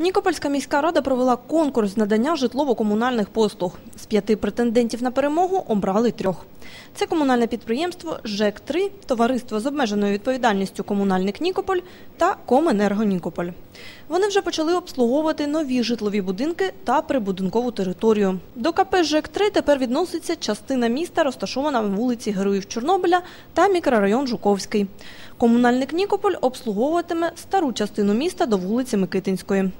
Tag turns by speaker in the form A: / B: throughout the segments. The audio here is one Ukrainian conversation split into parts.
A: Нікопольська міська рада провела конкурс з надання житлово-комунальних послуг. З п'яти претендентів на перемогу обрали трьох. Це комунальне підприємство ЖЕК-3, товариство з обмеженою відповідальністю Комунальник Нікополь та Коменерго Нікополь. Вони вже почали обслуговувати нові житлові будинки та прибудинкову територію. До КП ЖЕК-3 тепер відноситься частина міста, розташована на вулиці Героїв Чорнобиля та мікрорайон Жуковський. Комунальник Нікополь обслуговуватиме стару частину міста до вулиці Микитинської.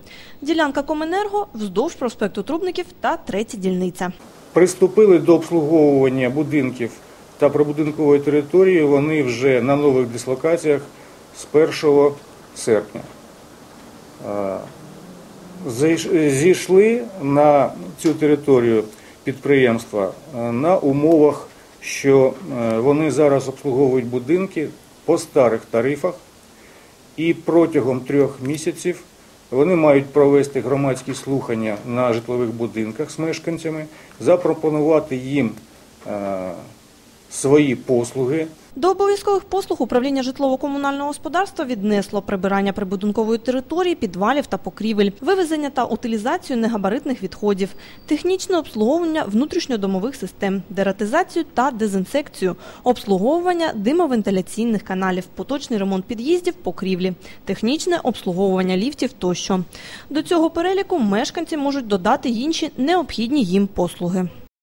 A: Ділянка Коменерго вздовж проспекту Трубників та третя дільниця.
B: Приступили до обслуговування будинків та прибудинкової території вони вже на нових дислокаціях з 1 серпня. Зійшли на цю територію підприємства на умовах, що е, вони зараз обслуговують будинки по старих тарифах, і протягом трьох місяців вони мають провести громадські слухання на житлових будинках з мешканцями, запропонувати їм е, свої послуги.
A: До обов'язкових послуг управління житлово-комунального господарства віднесло прибирання прибудинкової території, підвалів та покрівель, вивезення та утилізацію негабаритних відходів, технічне обслуговування внутрішньодомових систем, дератизацію та дезінсекцію, обслуговування димовентиляційних каналів, поточний ремонт під'їздів, покрівлі, технічне обслуговування ліфтів тощо. До цього переліку мешканці можуть додати інші необхідні їм послуги.